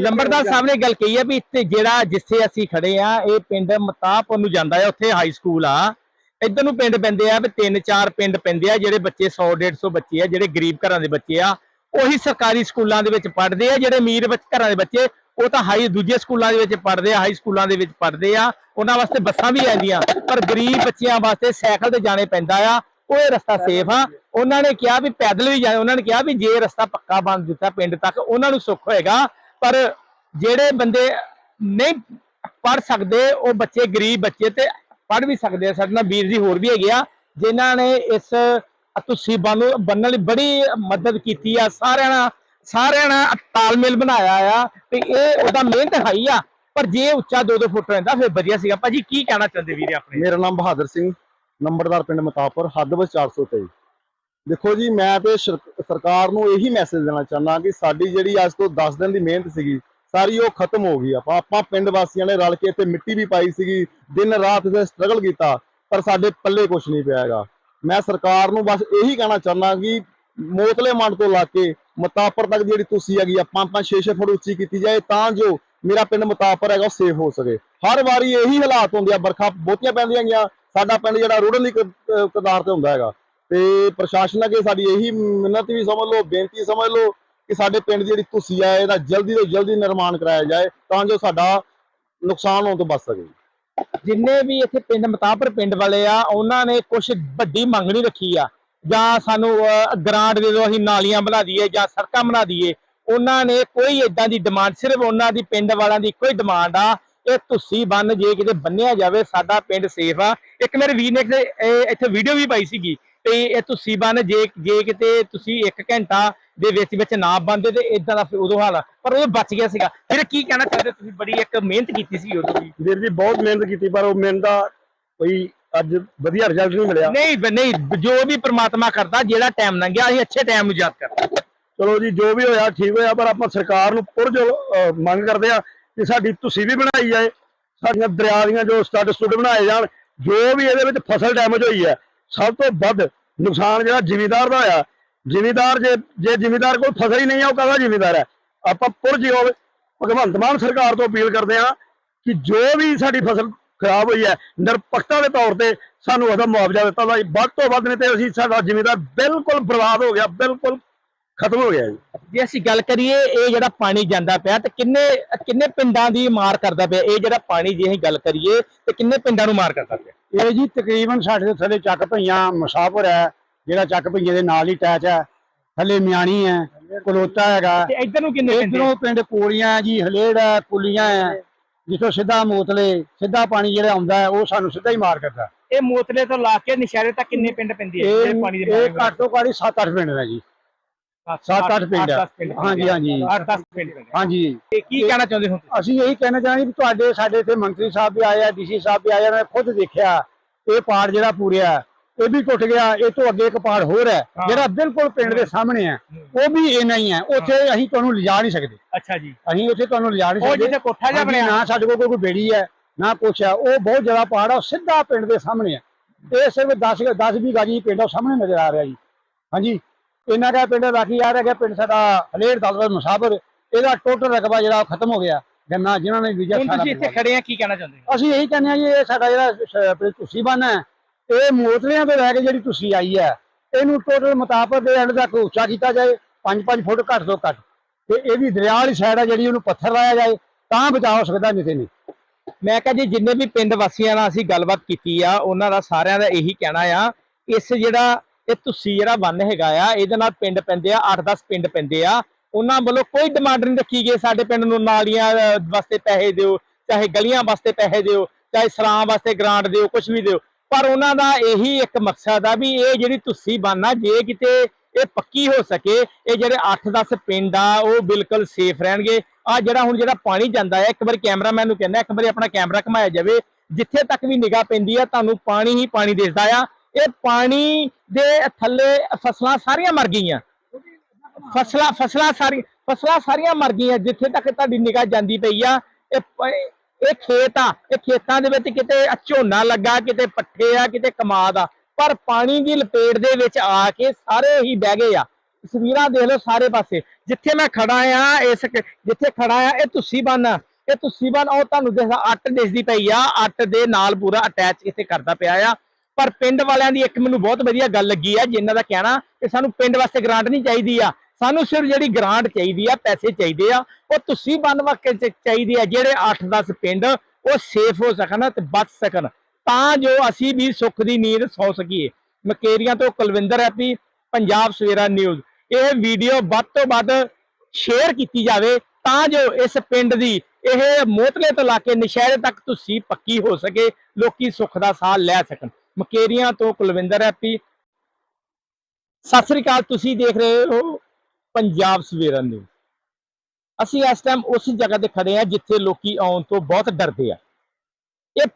ਲੰਬੜਦਾਰ ਸਾਹਿਬ ਨੇ ਗੱਲ ਕਹੀ ਹੈ ਵੀ ਇੱਥੇ ਜਿਹੜਾ ਜਿੱਥੇ ਅਸੀਂ ਖੜੇ ਆ ਇਹ ਪਿੰਡ ਮਤਾਪ ਨੂੰ ਜਾਂਦਾ ਹੈ ਉੱਥੇ ਹਾਈ ਸਕੂਲ ਆ। ਇੱਧਰ ਨੂੰ ਪਿੰਡ ਪੈਂਦੇ ਆ ਵੀ ਤਿੰਨ ਚਾਰ ਪਿੰਡ ਪੈਂਦੇ ਆ ਜਿਹੜੇ ਬੱਚੇ 100 150 ਬੱਚੇ ਆ ਜਿਹੜੇ ਗਰੀਬ ਘਰਾਂ ਦੇ ਬੱਚੇ ਆ ਉਹੀ ਸਰਕਾਰੀ ਸਕੂਲਾਂ ਦੇ ਵਿੱਚ ਪੜ੍ਹਦੇ ਆ ਜਿਹੜੇ ਅਮੀਰ ਘਰਾਂ ਦੇ ਬੱਚੇ ਉਹ ਤਾਂ ਹਾਈ ਦੂਜੇ ਸਕੂਲਾਂ ਦੇ ਵਿੱਚ ਪੜ੍ਹਦੇ ਆ ਹਾਈ ਸਕੂਲਾਂ ਦੇ ਵਿੱਚ ਪੜ੍ਹਦੇ ਆ ਉਹਨਾਂ ਵਾਸਤੇ ਬੱਸਾਂ ਵੀ ਆਉਂਦੀਆਂ ਪਰ ਗਰੀਬ ਬੱਚਿਆਂ ਵਾਸਤੇ ਸਾਈਕਲ ਤੇ ਜਾਣੇ ਪੈਂਦਾ ਆ ਉਹ ਇਹ ਰਸਤਾ ਸੇਫ ਆ। ਉਹਨਾਂ ਨੇ ਕਿਹਾ ਵੀ ਪੈਦਲ ਵੀ ਜਾਣੇ ਉਹਨਾਂ ਨੇ ਕਿਹਾ ਵੀ ਜੇ ਰਸਤਾ ਪੱਕਾ ਬਣ ਦਿੱਤਾ ਪਿੰਡ ਤੱਕ ਉਹਨਾਂ ਨੂੰ ਸੁੱਖ ਹੋਏਗਾ। ਪਰ ਜਿਹੜੇ ਬੰਦੇ ਨਹੀਂ ਪੜ ਸਕਦੇ, ਉਹ ਬੱਚੇ ਗਰੀਬ ਬੱਚੇ ਤੇ ਪੜ ਵੀ ਸਕਦੇ ਆ। ਸਾਡੇ ਨਾਲ ਵੀਰ ਜੀ ਹੋਰ ਵੀ ਹੈਗੇ ਆ, ਜਿਨ੍ਹਾਂ ਨੇ ਇਸ ਤੁਸੀਂ ਨੂੰ ਬੰਨਣ ਲਈ ਬੜੀ ਮਦਦ ਕੀਤੀ ਆ। ਸਾਰਿਆਂ ਨਾਲ ਸਾਰਿਆਂ ਨਾਲ ਤਾਲਮੇਲ ਬਣਾਇਆ ਆ ਤੇ ਇਹ ਉਹਦਾ ਮਿਹਨਤ ਹਾਈ ਆ। ਪਰ ਜੇ ਉੱਚਾ 2-2 ਫੁੱਟ ਰਹਿੰਦਾ, ਫਿਰ ਵਧੀਆ ਸੀਗਾ। ਭਾਜੀ, ਕੀ ਕਹਿਣਾ ਚਾਹੁੰਦੇ ਵੀਰੇ ਆਪਣੇ? ਮੇਰਾ ਨਾਮ ਬਹਾਦਰ ਸਿੰਘ, ਨੰਬਰਦਾਰ ਪਿੰਡ ਮਤਾਪੁਰ, ਹੱਦ ਹੱਦਬਸ 423 ਦੇਖੋ ਜੀ, ਮੈਂ ਤੇ ਸ਼ਰ- ਸਰਕਾਰ ਨੂੰ ਇਹੀ ਮੈਸੇਜ ਦੇਣਾ ਚਾਹੁੰਦਾ ਕਿ ਸਾਡੀ ਜਿਹੜੀ ਅੱਜ ਤੋਂ 10 ਦਿਨ ਦੀ ਮਿਹਨਤ ਸੀਗੀ, ਸਾਰੀ ਉਹ ਖਤਮ ਹੋ ਗਈ। ਆਪਾਂ ਆਪਾਂ ਪਿੰਡ ਵਾਸੀਆਂ ਨੇ ਰਲ ਕੇ ਇੱਥੇ ਮਿੱਟੀ ਵੀ ਪਾਈ ਸੀਗੀ, ਦਿਨ ਰਾਤ ਤੇ ਸਟਰਗਲ ਕੀਤਾ, ਪਰ ਸਾਡੇ ਪੱਲੇ ਕੁਝ ਨਹੀਂ ਪਿਆ ਹੈਗਾ। ਮੈਂ ਸਰਕਾਰ ਨੂੰ ਬਸ ਇਹੀ ਕਹਿਣਾ ਚਾਹੁੰਦਾ ਕਿ ਮੋਤਲੇ ਮੰਡ ਤੋਂ ਲਾ ਕੇ ਮਤਾਪਰ ਤੱਕ ਜਿਹੜੀ ਤੁਸੀਂ ਹੈਗੀ ਆ 5-5 6-6 ਫੁੱਟ ਉੱਚੀ ਕੀਤੀ ਜਾਏ, ਤਾਂ ਜੋ ਮੇਰਾ ਪਿੰਡ ਮਤਾਪਰ ਹੈਗਾ, ਉਹ ਸੇਫ ਹੋ ਸਕੇ। ਹਰ ਵਾਰੀ ਇਹੀ ਹਾਲਾਤ ਹੁੰਦੇ ਆ ਬਰਖਾ ਬਹੁਤੀਆਂ ਪੈਂਦੀਆਂ ਗਈਆਂ, ਸਾਡਾ ਪਿੰਡ ਜਿਹੜਾ ਰੁੜਨ ਦੀ ਕ- ਕਦਾਰ ਤੇ ਹੁੰਦਾ ਹੈਗਾ। ਤੇ ਪ੍ਰਸ਼ਾਸਨ ਅੱਗੇ ਸਾਡੀ ਇਹੀ ਮਿਹਨਤ ਵੀ ਸਮਝ ਲਓ, ਬੇਨਤੀ ਸਮਝ ਲਓ ਕਿ ਸਾਡੇ ਪਿੰਡ ਦੀ ਜਿਹੜੀ ਤੁਸੀਂ ਆ, ਇਹਦਾ ਜਲਦੀ ਤੋਂ ਜਲਦੀ ਨਿਰਮਾਣ ਕਰਾਇਆ ਜਾਏ ਤਾਂ ਜੋ ਸਾਡਾ ਨੁਕਸਾਨ ਹੋਣ ਤੋਂ ਬਚ ਸਕੇ। ਜਿੰਨੇ ਵੀ ਇੱਥੇ ਪਿੰਡ ਮਤਾਪਰ ਪਿੰਡ ਵਾਲੇ ਆ, ਉਹਨਾਂ ਨੇ ਕੁਝ ਵੱਡੀ ਮੰਗ ਨਹੀਂ ਰੱਖੀ ਆ। ਜਾਂ ਸਾਨੂੰ ਗ੍ਰਾਂਟ ਦੇ ਦਿਓ, ਅਸੀਂ ਨਾਲੀਆਂ ਬਣਾ ਦਈਏ ਜਾਂ ਸੜਕਾਂ ਬਣਾ ਦਈਏ, ਉਹਨਾਂ ਨੇ ਕੋਈ ਇਦਾਂ ਦੀ ਡਿਮਾਂਡ ਸਿਰਫ ਉਹਨਾਂ ਦੀ ਪਿੰਡ ਵਾਲਿਆਂ ਦੀ ਇੱਕੋ ਹੀ ਡਿਮਾਂਡ ਆ, ਇਹ ਤੁਸੀਂ ਬੰਨ ਜੇ ਕਿਤੇ ਬੰਨਿਆ ਜਾਵੇ, ਸਾਡਾ ਪਿੰਡ ਸੇਫ ਆ। ਇੱਕ ਮੇਰੇ ਵੀਰ ਨੇ ਇਹ ਇੱਥੇ ਵੀਡੀਓ ਵੀ ਪਾਈ ਸੀਗੀ ਤੇ ਇਹ ਤੁਸੀਂ ਬੰਨ ਜੇ ਜੇ ਕਿਤੇ ਤੁਸੀਂ 1 ਘੰਟਾ ਦੇ ਵਿੱਚ ਵਿੱਚ ਨਾ ਬੰਦੇ ਤੇ ਇਦਾਂ ਦਾ ਉਦੋਂ ਹਾਲ ਆ। ਪਰ ਉਹ ਬਚ ਗਿਆ ਸੀਗਾ। ਫਿਰ ਕੀ ਕਹਿਣਾ ਚਾਹੁੰਦੇ ਤੁਸੀਂ? ਬੜੀ ਇੱਕ ਮਿਹਨਤ ਕੀਤੀ ਸੀ ਉਦੋਂ ਵੀ ਵੀਰ ਜੀ ਬਹੁਤ ਮਿਹਨਤ ਕੀਤੀ ਪਰ ਉਹ ਮਿਹਨਤ ਦਾ ਕੋਈ ਅੱਜ ਵਧੀਆ ਰਿਜ਼ਲਟ ਨਹੀਂ ਮਿਲਿਆ। ਨਹੀਂ ਨਹੀਂ ਜੋ ਵੀ ਪ੍ਰਮਾਤਮਾ ਕਰਦਾ ਜਿਹੜਾ ਟਾਈਮ ਲੰਘਿਆ ਅਸੀਂ ਅੱਛੇ ਟਾਈਮ ਨੂੰ ਯਾਦ ਕਰਦੇ ਚਲੋ ਜੀ ਜੋ ਵੀ ਹੋਇਆ ਠੀਕ ਹੋਇਆ ਪਰ ਆਪਾਂ ਸਰਕਾਰ ਨੂੰ ਪੁਰਜੋ ਮੰਗ ਕਰਦੇ ਆ ਕਿ ਸਾਡੀ ਤੁਸੀਂ ਵੀ ਬਣਾਈ ਜਾਏ ਸਾਡੀਆਂ ਦਰਿਆ ਦੀਆਂ ਜੋ ਸਟੱਡ ਸਟੁੱਡ ਬਣਾਏ ਜਾਣ ਜੋ ਵੀ ਇਹਦੇ ਵਿੱਚ ਫਸਲ ਡੈਮੇਜ ਹੋਈ ਹੈ ਸਭ ਤੋਂ ਵੱਧ ਨੁਕਸਾਨ ਜਿਹੜਾ ਜ਼ਿਮੀਦਾਰ ਦਾ ਹੋਇਆ। ਜ਼ਿਮੀਦਾਰ ਜੇ ਜੇ ਜ਼ਿਮੀਦਾਰ ਕੋਲ ਫਸਲ ਹੀ ਨਹੀਂ ਆ, ਉਹ ਕਹਦਾ ਜ਼ਿਮੀਦਾਰ ਹੈ? ਆਪਾਂ ਪੁਰਜੋ ਭਗਵੰਤ ਮਾਨ ਸਰਕਾਰ ਤੋਂ ਅਪੀਲ ਕਰਦੇ ਆ ਕਿ ਜੋ ਵੀ ਸਾਡੀ ਫਸਲ ਖਰਾਬ ਹੋਈ ਹੈ, ਨਿਰਪੱਖਤਾ ਦੇ ਤੌਰ ਤੇ ਸਾਨੂੰ ਉਹਦਾ ਮੁਆਵਜ਼ਾ ਦਿੱਤਾ ਜਾਏ ਵੱਧ ਤੋਂ ਵੱਧ ਨਹੀਂ ਤੇ ਅਸੀਂ ਸਾਡਾ ਜ਼ਿਮੀਦਾਰ ਬਿਲਕੁਲ ਬਰਬਾਦ ਹੋ ਗਿਆ, ਬਿਲਕੁਲ ਖਤਮ ਹੋ ਗਿਆ ਜੀ। ਜੇ ਅਸੀਂ ਗੱਲ ਕਰੀਏ ਇਹ ਜਿਹੜਾ ਪਾਣੀ ਜਾਂਦਾ ਪਿਆ ਤੇ ਕਿੰਨੇ ਕਿੰਨੇ ਪਿੰਡਾਂ ਦੀ ਮਾਰ ਕਰਦਾ ਪਿਆ ਇਹ ਜਿਹੜਾ ਪਾਣੀ ਜੇ ਅਸੀਂ ਗੱਲ ਕਰੀਏ ਤੇ ਕਿੰਨੇ ਪਿੰਡਾਂ ਨੂੰ ਮਾਰ ਕਰਦਾ ਪਿਆ? ਇਹ ਜੀ ਤਕਰੀਬਨ ਸਾਡੇ ਦੇ ਥੱਲੇ ਚੱਕ ਭਈਆਂ ਮੁਸਾਫਰ ਹੈ ਜਿਹੜਾ ਚੱਕ ਭਈਏ ਦੇ ਨਾਲ ਹੀ ਅਟੈਚ ਹੈ ਥੱਲੇ ਮਿਆਣੀ ਹੈ ਕਲੋਤਾ ਹੈਗਾ। ਤੇ ਇੱਧਰ ਨੂੰ ਕਿੰਨੇ ਪਿੰਡ ਇਧਰੋਂ ਪਿੰਡ ਕੋਲੀਆਂ ਜੀ ਹਲੇੜ ਹੈ ਕੁਲੀਆਂ ਹੈ ਜਿੱਥੋਂ ਸਿੱਧਾ ਮੋਤਲੇ ਸਿੱਧਾ ਪਾਣੀ ਜਿਹੜਾ ਆਉਂਦਾ ਹੈ ਉਹ ਸਾਨੂੰ ਸਿੱਧਾ ਹੀ ਮਾਰ ਕਰਦਾ। ਇਹ ਮੋਤਲੇ ਤੋਂ ਲਾ ਕੇ ਨਿਸ਼ਾਰੇ ਤੱਕ ਕਿੰਨੇ ਪਿੰਡ ਪੈਂਦੀ ਹੈ ਇਹ ਪਾਣੀ ਦੇ ਇਹ ਘੱਟ ਘੱਟ 7-8 ਪਿੰਡ ਹੈ ਜੀ। ਸੱਤ ਅੱਠ ਪਿੰਡ। ਹਾਂਜੀ, ਹਾਂਜੀ। 8-10 ਪਿੰਡ। ਹਾਂਜੀ। ਤੇ ਕੀ ਕਹਿਣਾ ਚਾਹੁੰਦੇ ਹੋ ਤੁਸੀਂ? ਅਸੀਂ ਇਹੀ ਕਹਿਣਾ ਚਾਹਾਂਗੇ ਵੀ ਤੁਹਾਡੇ ਸਾਡੇ ਇੱਥੇ ਮੰਤਰੀ ਸਾਹਿਬ ਵੀ ਆਏ ਆ ਡੀਸੀ ਸਾਹਿਬ ਵੀ ਆਏ ਆ ਮੈਂ ਖੁਦ ਦੇਖਿਆ ਇਹ ਪਾੜ ਜਿਹੜਾ ਪੂਰਿਆ ਇਹ ਵੀ ਟੁੱਟ ਗਿਆ ਇਹ ਤੋਂ ਅੱਗੇ ਇੱਕ ਪਾੜ ਹੋਰ ਹੈ ਹਾਂ। ਜਿਹੜਾ ਬਿਲਕੁਲ ਪਿੰਡ ਦੇ ਸਾਹਮਣੇ ਹੈ ਉਹ ਵੀ ਇੰਨਾ ਹੀ ਹੈ। ਉੱਥੇ ਅਸੀਂ ਤੁਹਾਨੂੰ ਲਿਜਾ ਨਹੀਂ ਸਕਦੇ। ਅੱਛਾ ਜੀ। ਅਸੀਂ ਉੱਥੇ ਤੁਹਾਨੂੰ ਲਿਜਾ ਨਹੀਂ ਉਹ ਸਕਦੇ। ਜਿੱਥੇ ਕੋਠਾ ਜਿਹਾ ਹਾਂਜੀ, ਬਣਿਆ। ਨਾ ਸਾਡੇ ਕੋਲ ਕੋਈ ਬੇੜੀ ਹੈ ਨਾ ਕੁਛ ਹੈ। ਉਹ ਬਹੁਤ ਜ਼ਿਆਦਾ ਪਹਾੜ ਆ ਉਹ ਸਿੱਧਾ ਪਿੰਡ ਦੇ ਸਾਹਮਣੇ ਹੈ। ਇਹ ਸਿਰਫ 10 10 ਵੀ ਗਾਜੀ ਪਿੰਡ ਆ, ਉਹ ਸਾਹਮਣੇ ਨਜ਼ਰ ਆ ਰਿਹਾ ਜੀ। ਹਾਂਜੀ। ਇਹਨਾਂ ਦਾ ਪਿੰਡ ਬਾਕੀ ਆ ਰਿਹਾ ਪਿੰਡ ਸਾਡਾ ਹਲੇੜ ਦਲਦਰ ਮੁਸਾਫਰ ਇਹਦਾ ਟੋਟਲ ਰਕਬਾ ਜਿਹੜਾ ਉਹ ਖਤਮ ਹੋ ਗਿਆ। ਗੰਨਾ ਜਿਨ੍ਹਾਂ ਨੇ ਵੀਜ਼ਾ ਹੁਣ ਸਾਰਾ ਤੁਸੀਂ ਇੱਥੇ ਖੜੇ ਆ ਕੀ ਕਹਿਣਾ ਚਾਹੁੰਦੇ ਹੋ? ਅਸੀਂ ਇਹੀ ਕਹਿੰਦੇ ਆ ਜੀ ਇਹ ਸਾਡਾ ਜਿਹੜਾ ਤੁਸੀਂ ਬਣ ਹੈ ਇਹ ਮੋਤਲਿਆਂ ਤੋਂ ਲੈ ਕੇ ਜਿਹੜੀ ਤੁਸੀਂ ਆਈ ਹੈ ਇਹਨੂੰ ਟੋਟਲ ਮੁਤਾਬਕ ਦੇ ਐਂਡ ਤੱਕ ਉੱਚਾ ਕੀਤਾ ਜਾਏ 5-5 ਫੁੱਟ ਘੱਟ ਤੋਂ ਘੱਟ। ਤੇ ਇਹਦੀ ਦਰਿਆ ਵਾਲੀ ਸਾਈਡ ਹੈ ਜਿਹੜੀ ਉਹਨੂੰ ਪੱਥਰ ਲਾਇਆ ਜਾਏ ਤਾਂ ਬਚਾਅ ਹੋ ਸਕਦਾ ਨਹੀਂ ਤੇ ਨਹੀਂ। ਮੈਂ ਕਹਾਂ ਜੀ ਜਿੰਨੇ ਵੀ ਪਿੰਡ ਵਾਸੀਆਂ ਨਾਲ ਅਸੀਂ ਗੱਲਬਾਤ ਕੀਤੀ ਆ ਉਹਨਾਂ ਦਾ ਸਾਰਿਆਂ ਦਾ ਇਹੀ ਕਹਿਣਾ ਆ ਇਸ ਜਿਹੜਾ ਇਹ ਤੁਸੀਂ ਜਿਹੜਾ ਬੰਨ ਹੈਗਾ ਆ, ਇਹਦੇ ਨਾਲ ਪਿੰਡ ਪੈਂਦੇ ਆ 8-10 ਪਿੰਡ ਪੈਂਦੇ ਆ। ਉਹਨਾਂ ਵੱਲੋਂ ਕੋਈ ਡਿਮਾਂਡ ਨਹੀਂ ਰੱਖੀ ਗਈ ਸਾਡੇ ਪਿੰਡ ਨੂੰ ਨਾਲੀਆਂ ਵਾਸਤੇ ਪੈਸੇ ਦਿਓ, ਚਾਹੇ ਗਲੀਆਂ ਵਾਸਤੇ ਪੈਸੇ ਦਿਓ, ਚਾਹੇ ਸਰਾਂ ਵਾਸਤੇ ਗ੍ਰਾਂਟ ਦਿਓ ਕੁਝ ਵੀ ਦਿਓ। ਪਰ ਉਹਨਾਂ ਦਾ ਇਹੀ ਇੱਕ ਮਕਸਦ ਆ ਵੀ ਇਹ ਜਿਹੜੀ ਤੁਸੀਂ ਬੰਨਾ ਜੇ ਕਿਤੇ ਇਹ ਪੱਕੀ ਹੋ ਸਕੇ, ਇਹ ਜਿਹੜੇ 8-10 ਪਿੰਡ ਆ, ਉਹ ਬਿਲਕੁਲ ਸੇਫ ਰਹਿਣਗੇ। ਆ ਜਿਹੜਾ ਹੁਣ ਜਿਹੜਾ ਪਾਣੀ ਜਾਂਦਾ ਹੈ ਇੱਕ ਵਾਰੀ ਕੈਮਰਾਮੈਨ ਨੂੰ ਕਹਿੰਦਾ, ਇੱਕ ਵਾਰੀ ਆਪਣਾ ਕੈਮਰਾ ਘਮਾਇਆ ਜਾਵੇ, ਜਿੱਥੇ ਤੱਕ ਵੀ ਨਿਗਾਹ ਪੈਂਦੀ ਆ, ਤੁਹਾਨੂੰ ਪਾਣੀ ਹੀ ਪਾਣੀ ਦਿਸਦਾ ਆ। ਇਹ ਪਾਣੀ ਦੇ ਥੱਲੇ ਫਸਲਾਂ ਸਾਰੀਆਂ ਮਰ ਗਈਆਂ। ਫਸਲਾਂ ਫਸਲਾਂ ਸਾਰੀ, ਫਸਲਾਂ ਸਾਰੀਆਂ ਮਰ ਗਈਆਂ। ਜਿੱਥੇ ਤੱਕ ਤੁਹਾਡੀ ਨਿਗਾਹ ਜਾਂਦੀ ਪਈ ਆ, ਇਹ ਇਹ ਖੇਤ ਆ, ਇਹ ਖੇਤਾਂ ਦੇ ਵਿੱਚ ਕਿਤੇ ਝੋਨਾ ਲੱਗਾ, ਕਿਤੇ ਪੱਠੇ ਆ, ਕਿਤੇ ਕਮਾਦ ਆ। ਪਰ ਪਾਣੀ ਦੀ ਲਪੇਟ ਦੇ ਵਿੱਚ ਆ ਕੇ ਸਾਰੇ ਹੀ ਬਹਿ ਗਏ ਆ। ਤਸਵੀਰਾਂ ਦੇਖ ਲਓ ਸਾਰੇ ਪਾਸੇ। ਜਿੱਥੇ ਮੈਂ ਖੜਾ ਆ, ਇਸ ਜਿੱਥੇ ਖੜਾ ਆ, ਇਹ ਤੁਸੀਂ ਬੰਨ। ਇਹ ਤੁਸੀਂ ਬੰਨ, ਉਹ ਤੁਹਾਨੂੰ ਦੇਖਦਾ ਅੱਟ ਦਿਸਦੀ ਪਈ ਆ। ਅੱਟ ਦੇ ਨਾਲ ਪੂਰਾ ਅਟੈਚ ਇੱਥੇ ਕਰਦਾ ਪਿਆ ਆ। ਪਰ ਪਿੰਡ ਵਾਲਿਆਂ ਦੀ ਇੱਕ ਮੈਨੂੰ ਬਹੁਤ ਵਧੀਆ ਗੱਲ ਲੱਗੀ ਆ, ਜਿਨ੍ਹਾਂ ਦਾ ਕਹਿਣਾ ਕਿ ਸਾਨੂੰ ਪਿੰਡ ਵਾਸਤੇ ਗ੍ਰਾਂਟ ਨਹੀਂ ਚਾਹੀਦੀ ਆ। ਸਾਨੂੰ ਸਿਰਫ ਜਿਹੜੀ ਗ੍ਰਾਂਟ ਚਾਹੀਦੀ ਆ, ਪੈਸੇ ਚਾਹੀਦੇ ਆ, ਉਹ ਤੁਸੀਂ ਬੰਨ ਵਾਕੇ ਚ ਚਾਹੀਦੀ ਆ, ਜਿਹੜੇ 8-10 ਪਿੰਡ, ਉਹ ਸੇਫ ਹੋ ਸਕਣ ਤੇ ਬਚ ਸਕਣ। ਤਾਂ ਜੋ ਅਸੀਂ ਵੀ ਸੁੱਖ ਦੀ ਨੀਂਦ ਸੌ ਸਕੀਏ। ਮਕੇਰੀਆਂ ਤੋਂ ਕੁਲਵਿੰਦਰ ਹੈਪੀ ਪੰਜਾਬ ਸਵੇਰਾ ਨਿਊਜ਼। ਇਹ ਵੀਡੀਓ ਵੱਧ ਤੋਂ ਵੱਧ ਸ਼ੇਅਰ ਕੀਤੀ ਜਾਵੇ ਤਾਂ ਜੋ ਇਸ ਪਿੰਡ ਦੀ ਇਹ ਮੋਤਲੇ ਤੋਂ ਲਾ ਕੇ ਨਸ਼ਹਿਰੇ ਤੱਕ ਤੁਸੀਂ ਪੱਕੀ ਹੋ ਸਕੇ, ਲੋਕੀ ਸੁੱਖ ਦਾ ਸਾਹ ਲੈ ਸਕਣ। ਮਕੇਰੀਆਂ ਤੋਂ ਕੁਲਵਿੰਦਰ ਹੈਪੀ ਸਤਿ ਸ੍ਰੀ ਅਕਾਲ, ਤੁਸੀਂ ਦੇਖ ਰਹੇ ਹੋ ਪੰਜਾਬ ਸਵੇਰਾ ਨਿਊਜ਼ ਅਸੀਂ ਇਸ ਟਾਈਮ ਉਸ ਜਗ੍ਹਾ ਤੇ ਖੜੇ ਆ ਜਿੱਥੇ ਲੋਕੀ ਆਉਣ ਤੋਂ ਬਹੁਤ ਡਰਦੇ ਆ। ਇਹ